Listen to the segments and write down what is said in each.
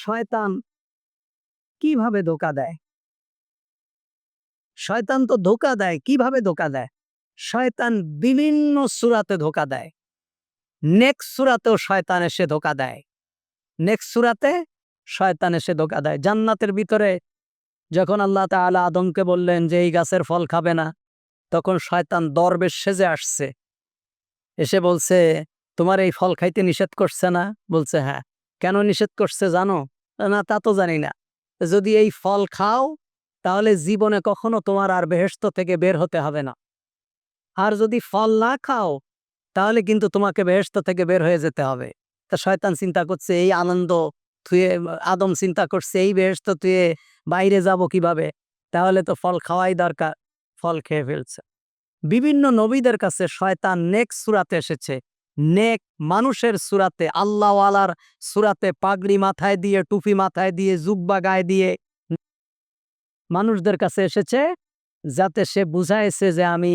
শয়তান কীভাবে ধোকা দেয়? শয়তান তো ধোকা দেয়, কীভাবে ধোকা দেয়? শয়তান বিভিন্ন সুরাতে ধোকা দেয়। নেক্সট সুরাতেও শয়তান এসে ধোকা দেয়। নেক্সট সুরাতে শয়তান এসে ধোকা দেয়। জান্নাতের ভিতরে যখন আল্লাহ তাআলা আদমকে বললেন যে এই গাছের ফল খাবে না, তখন শয়তান দরবেশ সেজে আসছে। এসে বলছে, তোমার এই ফল খাইতে নিষেধ করছে না? বলছে হ্যাঁ। কেন নিষেধ করছে জানো? না, তা তো জানি না। যদি এই ফল খাও, তাহলে জীবনে কখনো তোমার আর বেহেস্ত থেকে বের হতে হবে না। আর যদি ফল না খাও, তাহলে কিন্তু তোমাকে বেহেস্ত থেকে বের হয়ে যেতে হবে। তা শয়তান চিন্তা করছে, এই আনন্দ থুয়ে, আদম চিন্তা করছে, এই বেহেস্ত তুয়ে বাইরে যাব কীভাবে? তাহলে তো ফল খাওয়াই দরকার, ফল খেয়ে ফেলছে। বিভিন্ন নবীদের কাছে শয়তান নেক সুরাতে এসেছে। নেক মানুষের সুরাতে, আল্লাহওয়ালার সুরাতে পাগড়ি মাথায় দিয়ে, টুপি মাথায় দিয়ে, জুব্বা গায়ে দিয়ে মানুষদের কাছে এসেছে যাতে সে বুঝাইছে যে আমি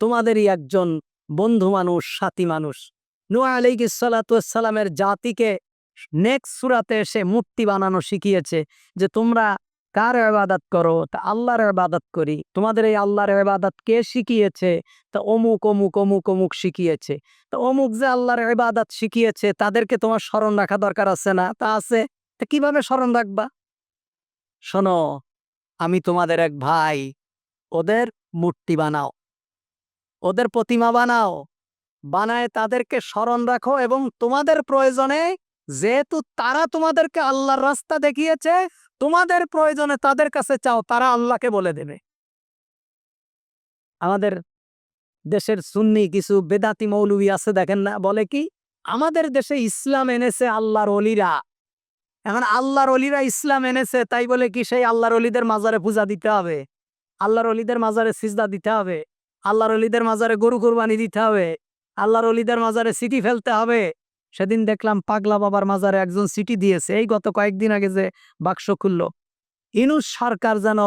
তোমাদেরই একজন বন্ধু মানুষ, সাথী মানুষ। নোয়া আলাইকি সালাতামের জাতিকে নেক্সট সুরাতে এসে মূর্তি বানানো শিখিয়েছে যে তোমরা কার ইবাদত করো? তা আল্লাহর ইবাদত করি। তোমাদের এই আল্লাহর ইবাদত কে শিখিয়েছে? তা অমুক অমুক অমুক অমুক শিখিয়েছে। তা অমুক যে আল্লাহর ইবাদত শিখিয়েছে, তাদেরকে তোমার স্মরণ রাখা দরকার আছে না? তা আছে। তা কীভাবে স্মরণ রাখবা? শোনো, আমি তোমাদের এক ভাই, ওদের মূর্তি বানাও। ওদের প্রতিমা বানাও। বানায় তাদেরকে স্মরণ রাখো এবং তোমাদের প্রয়োজনে যেহেতু তারা তোমাদেরকে আল্লাহর রাস্তা দেখিয়েছে, তোমাদের প্রয়োজনে তাদের কাছে চাও, তারা আল্লাহকে বলে দেবে। আমাদের দেশের সুন্নি কিছু বেদাতি মৌলবী আছে, দেখেন না, বলে কি? আমাদের দেশে ইসলাম এনেছে আল্লাহর অলিরা। এখন আল্লাহর অলিরা ইসলাম এনেছে, তাই বলে কি সেই আল্লাহর অলিদের মাজারে পূজা দিতে হবে? আল্লাহর অলিদের মাজারে সিজদা দিতে হবে? আল্লাহর অলিদের মাজারে গরু কুরবানি দিতে হবে? আল্লাহর অলিদের মাজারে সিটি ফেলতে হবে? সেদিন দেখলাম পাগলা বাবার মাজারে একজন সিটি দিয়েছে, এই গত কয়েকদিন আগে যে বাক্স খুলল, ইনুস সরকার যেন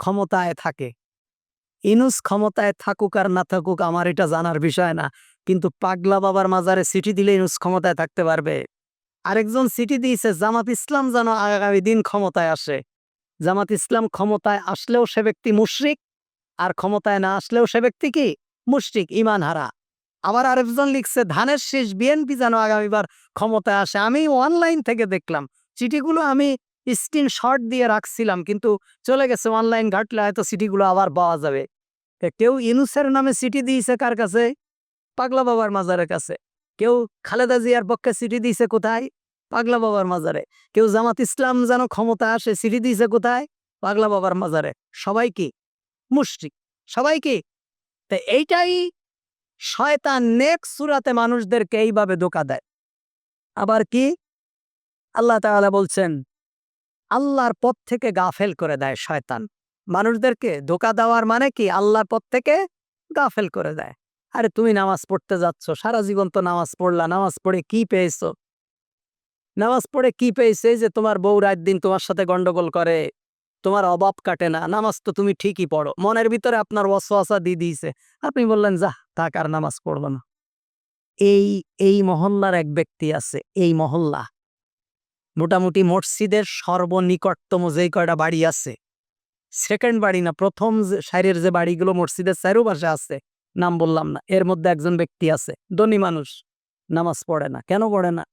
ক্ষমতায় থাকে। ইনুস ক্ষমতায় থাকুক আর না থাকুক আমার এটা জানার বিষয় না, কিন্তু পাগলা বাবার মাজারে সিটি দিলে ইনুস ক্ষমতায় থাকতে পারবে। আরেকজন সিটি দিয়েছে, জামাত ইসলাম যেন আগামী দিন ক্ষমতায় আসে। জামাত ইসলাম ক্ষমতায় আসলেও সে ব্যক্তি মুশরিক, আর ক্ষমতায় না আসলেও সে ব্যক্তি কি? মুশরিক ইমান হারা আবার আরেকজন লিখছে, ধানের শেষ বিএনপি যেন আগামীবার ক্ষমতায় আসে। আমি অনলাইন থেকে দেখলাম, চিঠিগুলো আমি স্ক্রিন শট দিয়ে রাখছিলাম, কিন্তু চলে গেছে অনলাইন ঘাটলে হয়তো সিটিগুলো আবার পাওয়া যাবে। কেউ ইনুসের নামে সিটি দিয়েছে কার কাছে? পাগলা বাবার মাজারের কাছে। কেউ খালেদা জিয়ার পক্ষে সিটি দিয়েছে কোথায়? পাগলা বাবার মাজারে। কেউ জামাত ইসলাম যেন ক্ষমতা আসে সিটি দিয়েছে কোথায়? পাগলা বাবার মাজারে। সবাই কি? মুশরিক। সবাই কি? তা এইটাই শয়তান নেক সুরাতে মানুষদেরকে এইভাবে ধোকা দেয়। আবার কি? আল্লাহ তাআলা বলছেন, আল্লাহর পথ থেকে গাফেল করে দেয় শয়তান। মানুষদেরকে ধোকা দেওয়ার মানে কি? আল্লাহর পথ থেকে গাফেল করে দেয়। আরে তুমি নামাজ পড়তে যাচ্ছ, সারা জীবন তো নামাজ পড়লা, নামাজ পড়ে কি পেয়েছ? নামাজ পড়ে কি পেয়েছে? যে তোমার বউ রাত দিন তোমার সাথে গন্ডগোল করে। তোমার অভাব কাটে না, নামাজ তো তুমি ঠিকই পড়ো। মনের ভিতরে আপনার ওয়াসওয়াসা দিয়ে দিয়েছে। আপনি বললেন যা থাক, আর নামাজ পড়ব না। এই এই মহল্লার এক ব্যক্তি আছে, এই মহল্লা। মোটামুটি মসজিদের সর্বনিকটতম যেই কয়টা বাড়ি আছে সেকেন্ড বাড়ি না, প্রথম যে সাইরের যে বাড়িগুলো মসজিদের চারুপাশে আছে, নাম বললাম না, এর মধ্যে একজন ব্যক্তি আছে, ধনী মানুষ, নামাজ পড়ে না। কেন পড়ে না?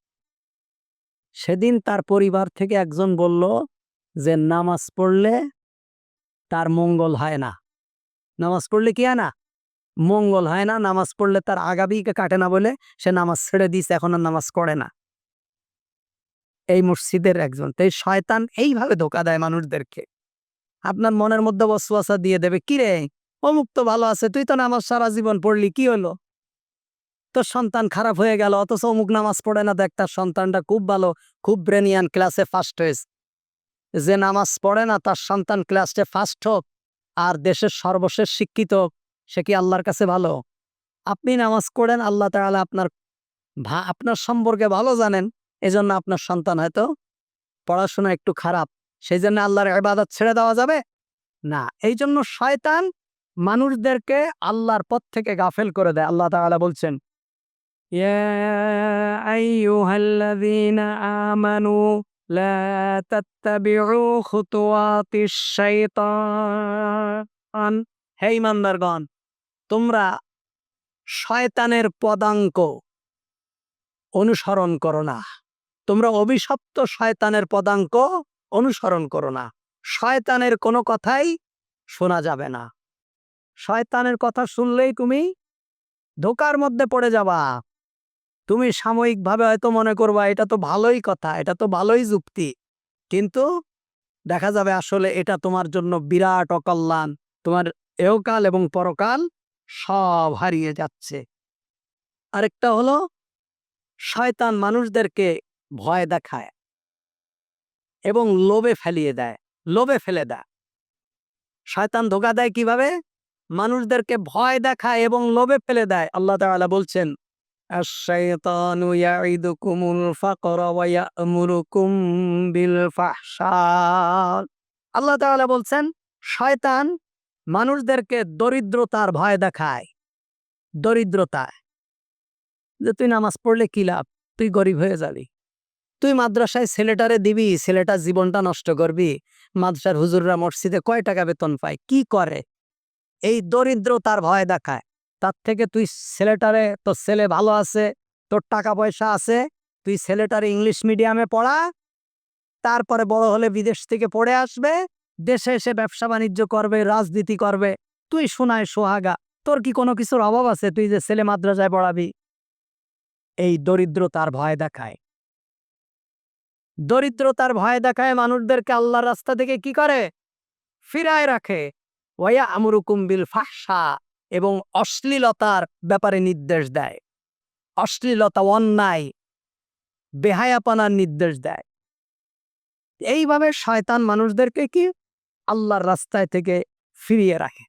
সেদিন তার পরিবার থেকে একজন বলল যে নামাজ পড়লে তার মঙ্গল হয় না। নামাজ পড়লে কি হয় না? মঙ্গল হয় না। নামাজ পড়লে তার আগামীকে কাটে না বলে সে নামাজ ছেড়ে দিয়েছে, এখন আর নামাজ পড়ে না। এই মসজিদের একজন। তাই শয়তান এইভাবে ধোকা দেয় মানুষদেরকে। আপনার মনের মধ্যে বসবাসা দিয়ে দেবে কিরে অমুক তো ভালো আছে, তুই তো নামাজ সারা জীবন পড়লি, কি হলো? তোর সন্তান খারাপ হয়ে গেল, অথচ অমুক নামাজ পড়ে না। দেখ, তার সন্তানটা খুব ভালো, খুব ব্রেনিয়ান ক্লাসে ফার্স্ট হয়েছে। যে নামাজ পড়ে না তার সন্তান ক্লাসে ফার্স্ট হোক আর দেশের সর্বশেষ শিক্ষিত হোক, সে কি আল্লাহর কাছে ভালো? আপনি নামাজ পড়েন আল্লাহ তাআলা আপনার আপনার সম্পর্কে ভালো জানেন এজন্য আপনার সন্তান হয়তো পড়াশোনা একটু খারাপ। সেই জন্য আল্লাহর ইবাদত ছেড়ে দেওয়া যাবে? না এই জন্য শয়তান মানুষদেরকে আল্লাহর পথ থেকে গাফেল করে দেয়। আল্লাহ তাআলা বলছেন ইয়া আইয়ুহাল্লাযীনা আমানু لا تتبعوا خطوات الشيطان হে ইমানদারগণ তোমরা শয়তানের পদাঙ্ক অনুসরণ করো না তোমরা অভিশপ্ত শয়তানের পদাঙ্ক অনুসরণ করো না শয়তানের কোনো কথাই শোনা যাবে না শয়তানের কথা শুনলেই তুমি ধোকার মধ্যে পড়ে যাবা তুমি সাময়িকভাবে হয়তো মনে করবা, এটা তো ভালোই কথা, এটা তো ভালোই যুক্তি। কিন্তু দেখা যাবে আসলে এটা তোমার জন্য বিরাট অকল্যাণ। তোমার এহকাল এবং পরকাল সব হারিয়ে যাচ্ছে। আরেকটা হলো, শয়তান মানুষদেরকে ভয় দেখায় এবং লোভে ফেলিয়ে দেয়, লোভে ফেলে দেয়। শয়তান ধোকা দেয় কীভাবে? মানুষদেরকে ভয় দেখায় এবং লোভে ফেলে দেয়। আল্লাহ তাআলা বলছেন الشيطان يعدكم الفقر ويأمركم بالفحشاء আল্লাহ তাআলা বলছেন শয়তান মানুষদেরকে দরিদ্রতার ভয় দেখায় দরিদ্রতায় যে তুই নামাজ পড়লে কি লাভ তুই গরিব হয়ে যাবি তুই মাদ্রাসায় ছেলেটারে দিবি ছেলেটার জীবনটা নষ্ট করবি মাদ্রাসার হুজুররা মসজিদে কয় টাকা বেতন পায় কি করে এই দরিদ্রতার ভয় দেখায় তার থেকে তুই ছেলেটারে, তোর ছেলে ভালো আছে, তোর টাকা পয়সা আছে, তুই ছেলেটারে ইংলিশ মিডিয়ামে পড়া, তারপরে বড় হলে বিদেশ থেকে পড়ে আসবে, দেশে এসে ব্যবসা বাণিজ্য করবে, রাজনীতি করবে। তুই শোনায় সোহাগা, তোর কি কোনো কিছুর অভাব আছে? তুই যে ছেলে মাদ্রাসায় পড়াবি। এই দরিদ্রতার ভয় দেখায়। দরিদ্রতার ভয় দেখায় মানুষদেরকে আল্লাহর রাস্তা থেকে কি করে? ফিরায় রাখে। ওয়া আমরুকুম বিল ফাহসা এবং অশ্লীলতার ব্যাপারে নির্দেশ দেয়। অশ্লীলতা, অন্যায়, বেহায়াপনার নির্দেশ দেয়। এইভাবে শয়তান মানুষদেরকে কি? আল্লাহর রাস্তায় থেকে ফিরিয়ে রাখে।